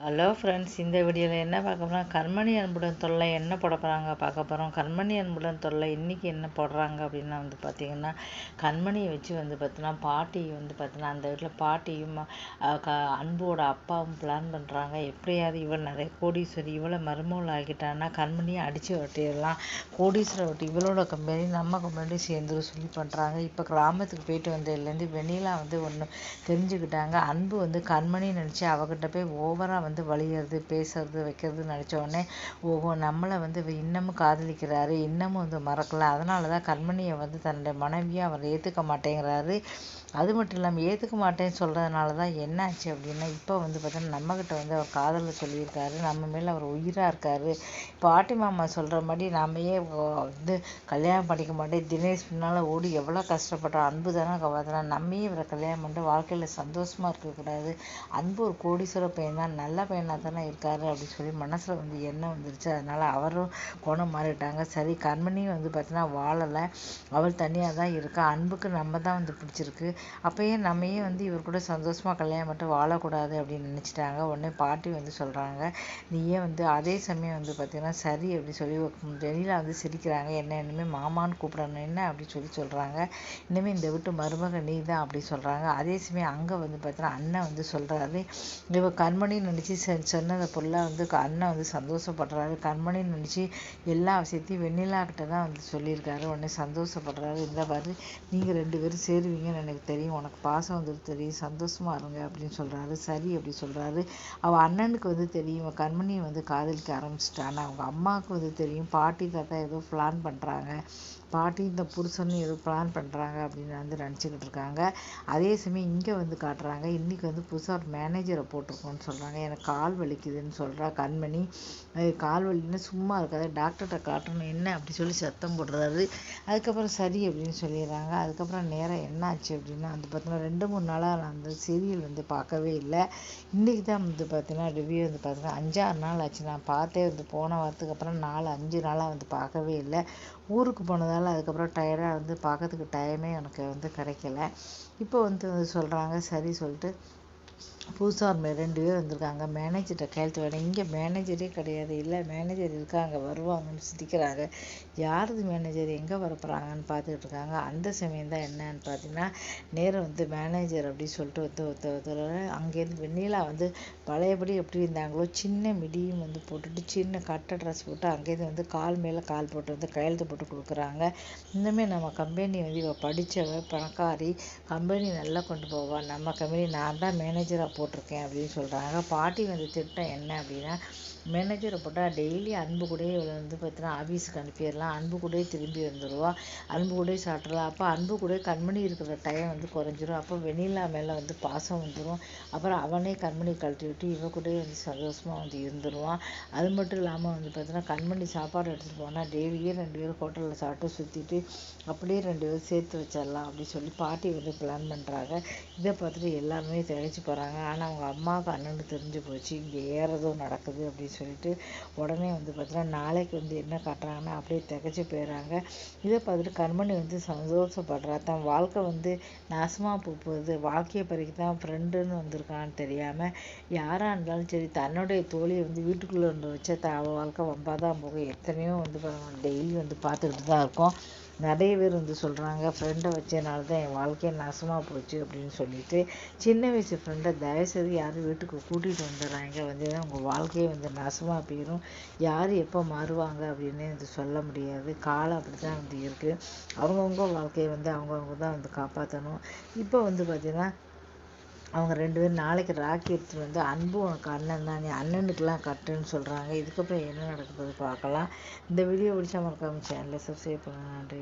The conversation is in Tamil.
ஹலோ ஃப்ரெண்ட்ஸ் இந்த வீடியோவில் என்ன பார்க்க போகிறோம் கண்மணி அன்புடன் தொல்லை என்ன போட போகிறாங்க பார்க்க போகிறோம் கண்மணி அன்புடன் தொல்லை இன்றைக்கி என்ன போடுறாங்க அப்படின்னா வந்து பார்த்திங்கன்னா கண்மணியை வச்சு வந்து பார்த்தோன்னா பாட்டி வந்து பார்த்தோன்னா அந்த வீட்டில் பாட்டியும் க அன்போட அப்பாவும் பிளான் பண்ணுறாங்க எப்படியாவது இவள் நிறைய கோடீஸ்வரி இவளை மருமகள் ஆகிட்டான்னா கண்மணியை அடித்து ஒட்டிடலாம் கோடீஸ்வரை ஒட்டி இவளோட கம்பெனி நம்ம கம்பெனி சேர்ந்து சொல்லி பண்ணுறாங்க இப்போ கிராமத்துக்கு போயிட்டு வந்ததுலேருந்து வெண்ணிலா வந்து ஒன்று தெரிஞ்சுக்கிட்டாங்க. அன்பு வந்து கண்மணி நினச்சி அவகிட்ட போய் ஓவராக வந்து வழியிறது பேசுறது வைக்கிறது நினச்ச உடனே ஓஹோ நம்மளை வந்து இன்னமும் காதலிக்கிறாரு இன்னமும் வந்து மறக்கல. அதனால தான் கண்மணியை வந்து தன்னுடைய மனைவியை அவர் ஏற்றுக்க மாட்டேங்கிறாரு. அது மட்டும் இல்லாமல் ஏற்றுக்க மாட்டேன்னு சொல்கிறதுனால தான் என்ன ஆச்சு அப்படின்னா இப்போ வந்து பார்த்தோன்னா நம்மக்கிட்ட வந்து அவர் காதலில் சொல்லியிருக்காரு. நம்ம மேலே அவர் உயிராக இருக்கார். பாட்டி மாமா சொல்கிற மாதிரி நாமையே வந்து கல்யாணம் பண்ணிக்க மாட்டேன் தினேஷ் பின்னால் ஓடி எவ்வளோ கஷ்டப்பட்டோம் அன்பு தானே பார்த்தோன்னா நம்மையே இவரை கல்யாணம் பண்ணிட்டு வாழ்க்கையில் சந்தோஷமாக இருக்கக்கூடாது? அன்பு ஒரு கோடீஸ்வர பையன் தான் நல்ல பையனாக தானே இருக்காரு அப்படின்னு சொல்லி மனசில் வந்து எண்ணம் வந்துருச்சு. அதனால் அவரும் குணம் மாறிட்டாங்க. சரி கண்மணியும் வந்து பார்த்தீங்கன்னா வாழலை. அவள் தனியாக தான் இருக்கா. அன்புக்கு நம்ம தான் வந்து பிடிச்சிருக்கு. அப்போயே நம்மையே வந்து இவர் கூட சந்தோஷமாக கல்யாணம் மட்டும் வாழக்கூடாது அப்படின்னு நினச்சிட்டாங்க. உடனே பாட்டி வந்து சொல்கிறாங்க நீயே வந்து அதே சமயம் வந்து பார்த்தீங்கன்னா சரி அப்படி சொல்லி வெளியில் வந்து சிரிக்கிறாங்க. என்ன இனிமேல் மாமான்னு கூப்பிடணும். என்ன? அப்படின்னு சொல்லி சொல்கிறாங்க இனிமேல் இந்த வீட்டு மருமக நீ தான் அப்படி சொல்கிறாங்க அதே சமயம் அங்கே வந்து பார்த்தீங்கன்னா அண்ணன் வந்து சொல்கிறாரு இவ கண்மணின்னு நினச்சி சொன்னதை பொருளாக வந்து அண்ணன் வந்து சந்தோஷப்படுறாரு. கண்மணின்னு நினச்சி எல்லா விஷயத்தையும் வெண்ணிலா கிட்ட தான் வந்து சொல்லியிருக்காரு. உடனே சந்தோஷப்படுறாரு. இந்த பாரு நீங்கள் ரெண்டு பேரும் சேருவீங்கன்னு எனக்கு தெரியும். உனக்கு பாசம் வந்துட்டு தெரியும். சந்தோஷமாக இருங்க அப்படின்னு சொல்கிறாரு சரி அப்படி சொல்கிறாரு அவள் அண்ணனுக்கு வந்து தெரியும். கண்மணியை வந்து காதலிக்க ஆரம்பிச்சிட்டான்னு அவங்க அம்மாவுக்கு வந்து தெரியும். பாட்டி தாத்தா ஏதோ பிளான் பண்ணுறாங்க பாட்டி இந்த புருஷன் ஏதோ பிளான் பண்ணுறாங்க அப்படின்னு வந்து நினச்சிக்கிட்டு இருக்காங்க. அதே சமயம் இங்கே வந்து காட்டுறாங்க. இன்றைக்கி வந்து புதுசாக ஒரு மேனேஜரை போட்டிருக்கோன்னு சொல்கிறாங்க எனக்கு கால் வலிக்குதுன்னு சொல்கிறா கண்மணி. கால் வலின்னு சும்மா இருக்காது. டாக்டர்கிட்ட காட்டணும். என்ன அப்படி சொல்லி சத்தம் போடுறாரு. அதுக்கப்புறம் சரி அப்படின்னு சொல்லிடுறாங்க. அதுக்கப்புறம் நேரம் என்னாச்சு அப்படின்னா வந்து பார்த்தீங்கன்னா ரெண்டு மூணு நாளாக நான் அந்த சீரியல் வந்து பார்க்கவே இல்லை. இன்றைக்கி தான் வந்து பார்த்தீங்கன்னா ரிவ்யூ வந்து பார்த்தீங்கன்னா அஞ்சாறு நாள் ஆச்சு. நான் பார்த்தே வந்து போன வாரத்துக்கு அப்புறம் நாலு அஞ்சு நாளாக வந்து பார்க்கவே இல்லை. ஊருக்கு போனதால் அதுக்கப்புறம் டயர்டாக வந்து பார்க்கறதுக்கு டைமே எனக்கு வந்து கிடைக்கல. இப்போ வந்து சொல்கிறாங்க சரி சொல்லிட்டு புதுசாக ரெண்டு பேர் வந்திருக்காங்க. மேனேஜர்கிட்ட கையெழுத்து வேணும் இங்கே மேனேஜரே கிடையாது. இல்லை மேனேஜர் இருக்காங்க வருவாங்கன்னு சிரிக்கிறாங்க யாரது மேனேஜர் எங்கே வரப்போகிறாங்கன்னு பார்த்துக்கிட்டு இருக்காங்க. அந்த சமயம் தான் என்னன்னு பார்த்தீங்கன்னா நேரம் வந்து மேனேஜர் அப்படின்னு சொல்லிட்டு வந்து ஒருத்தர் அங்கேருந்து வெண்ணிலா வந்து பழையபடி எப்படி இருந்தாங்களோ சின்ன மிடியும் வந்து போட்டுட்டு சின்ன கட்ட ட்ரெஸ் போட்டு அங்கேருந்து வந்து கால் மேலே கால் போட்டு வந்து கையெழுத்து போட்டு கொடுக்குறாங்க. இன்னுமே நம்ம கம்பெனி வந்து இவள் படித்தவ பணக்காரி கம்பெனி நல்லா கொண்டு போவாள் நம்ம கம்பெனி நான் தான் மேனேஜராக போட்டிருக்கேன் அப்படின்னு சொல்கிறாங்க பாட்டி வந்து திட்டம் என்ன அப்படின்னா மேனேஜரை போட்டால் டெய்லி அன்பு கூட இவளை வந்து பார்த்தீங்கன்னா ஆஃபீஸுக்கு அனுப்பிடலாம். அன்பு கூடயே திரும்பி வந்துடுவா அன்பு கூடயே சாப்பிட்றலாம் அப்போ அன்பு கூட கண்மணி இருக்கிற டைம் வந்து குறைஞ்சிரும். அப்போ வெண்ணிலா மேலே வந்து பாசம் வந்துடும் அப்புறம் அவனே கண்மணி கழட்டி விட்டு இவ கூடயே வந்து சந்தோஷமாக வந்து இருந்துருவான். அது மட்டும் இல்லாமல் வந்து பார்த்தீங்கன்னா கண்மணி சாப்பாடு எடுத்துகிட்டு போனால் டெய்லியே ரெண்டு பேரும் ஹோட்டலில் சாப்பிட்டு சுற்றிட்டு அப்படியே ரெண்டு பேரும் சேர்த்து வச்சிடலாம் அப்படின்னு சொல்லி பாட்டி வந்து பிளான் பண்ணுறாங்க இதை பார்த்துட்டு எல்லாருமே திகைச்சு போகிறாங்க ஆனால் அவங்க அம்மாவுக்கு அண்ணனுக்கு தெரிஞ்சு போச்சு. இங்கே ஏறதும் நடக்குது அப்படின்னு சொல்லிட்டு உடனே வந்து பார்த்தீங்கன்னா நாளைக்கு வந்து என்ன காட்டுறாங்கன்னா அப்படியே திகச்சு போயிடுறாங்க. இதை பார்த்துட்டு கண்மணி வந்து சந்தோஷப்படுறா. தான் வாழ்க்கை வந்து நாசமாக போகுது. வாழ்க்கையை பறிக்க தான் ஃப்ரெண்டுன்னு வந்திருக்கான்னு தெரியாமல் யாராக இருந்தாலும் சரி தன்னுடைய தோழியை வந்து வீட்டுக்குள்ளே இருந்து வச்சா அவள் வாழ்க்கை வம்பாக தான் போகும். எத்தனையோ வந்து டெய்லி வந்து பார்த்துக்கிட்டு தான் இருக்கோம். நிறைய பேர் வந்து சொல்கிறாங்க ஃப்ரெண்டை வச்சதுனால தான் என் வாழ்க்கையை நாசமாக போச்சு அப்படின்னு சொல்லிட்டு. சின்ன வயசு ஃப்ரெண்டை தயவுசெய்து யாரும் வீட்டுக்கு கூட்டிகிட்டு வந்துடுறாங்க வந்து உங்கள் வாழ்க்கையே வந்து நாசமாக போயிடும் யார் எப்போ மாறுவாங்க அப்படின்னு வந்து சொல்ல முடியாது. காலம் அப்படி தான் வந்து இருக்குது அவங்கவுங்க வாழ்க்கையை வந்து அவங்கவுங்க தான் வந்து காப்பாற்றணும் இப்போ வந்து பார்த்திங்கன்னா அவங்க ரெண்டு பேரும் நாளைக்கு ராக்கி எடுத்துகிட்டு வந்து அன்பு உனக்கு அண்ணன் தான் நீ அண்ணனுக்கெலாம் கட்டுன்னு சொல்கிறாங்க இதுக்கப்புறம் என்ன நடக்குது பார்க்கலாம். இந்த வீடியோ பிடிச்சா மறக்காம சேனலை சப்ஸ்கிரைப் பண்ணுங்கள் நன்றி